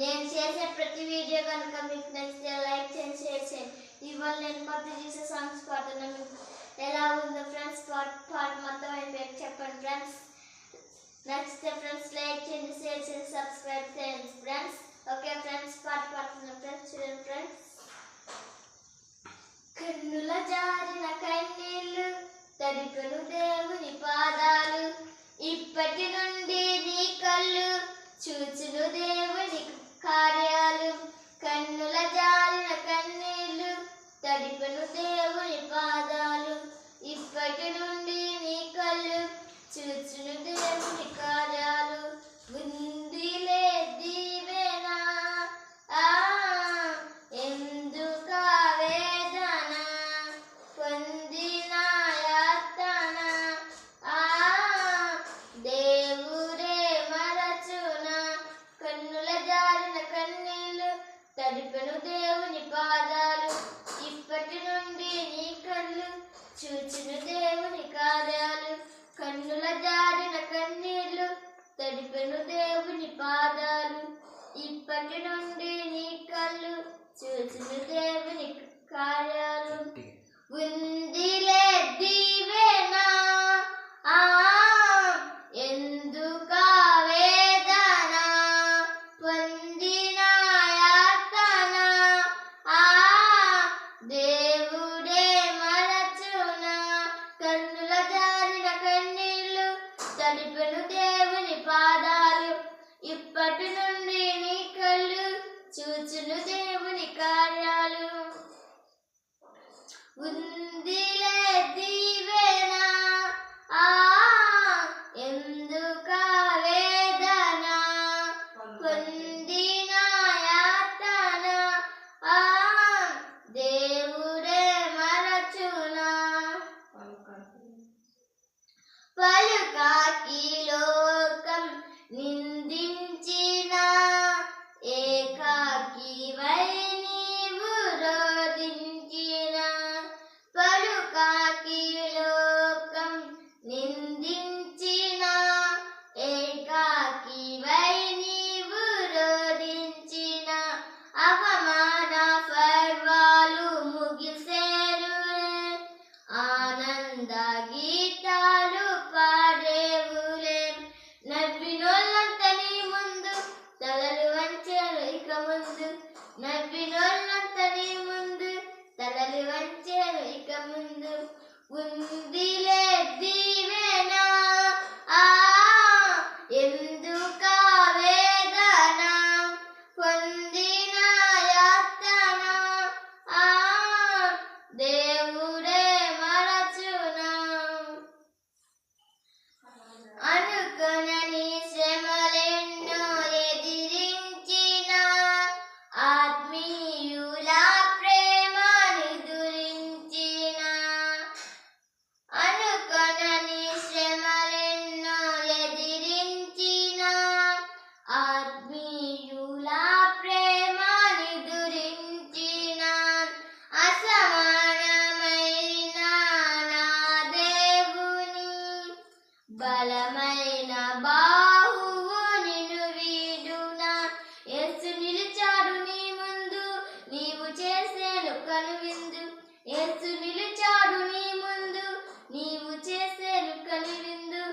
నేను చేసే ప్రతి వీడియో కనుక మీకు నచ్చితే లైక్ చేయండి షేర్ చేయండి. ఇవాళ నేను కొత్త చేసే సాంగ్స్ పాడుతున్నా మీకు ఎలా ఉందో ఫ్రెండ్స్ పాట పాట మొత్తం అయిపోయాక చెప్పండి ఫ్రెండ్స్ నచ్చితే ఫ్రెండ్స్ లైక్ చేయండి షేర్ చేయండి సబ్స్క్రైబ్ చేయండి ఫ్రెండ్స్ ఓకే ఫ్రెండ్స్ పాట పాడుతున్నా ఫ్రెండ్స్ చూడండి ఫ్రెండ్స్ కన్నుల జారిన కన్నీళ్ళు తడిపెను దేవుని పాదాలు. ఇప్పటి నుండి నీ కళ్ళు చూచు చూచును దేవుని కార్యాలు కన్నుల జారిన కన్నీళ్ళు తడిపెను దేవుని పాదాలు. ఇప్పటి నుండి నీ కళ్ళు చూచును దేవుని కార్యాలు. குந்தில அவன் బలమైన బాహువు నిన్ను వీడునా. యేసు నిలిచాడు నీ ముందు నీవు చేసేను కనువిందు యేసు నిలిచాడు నీ ముందు నీవు చేసేను కనువిందు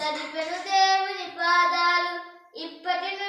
తడిపెను దేవుని పాదాలు. ఇప్పటి నుండి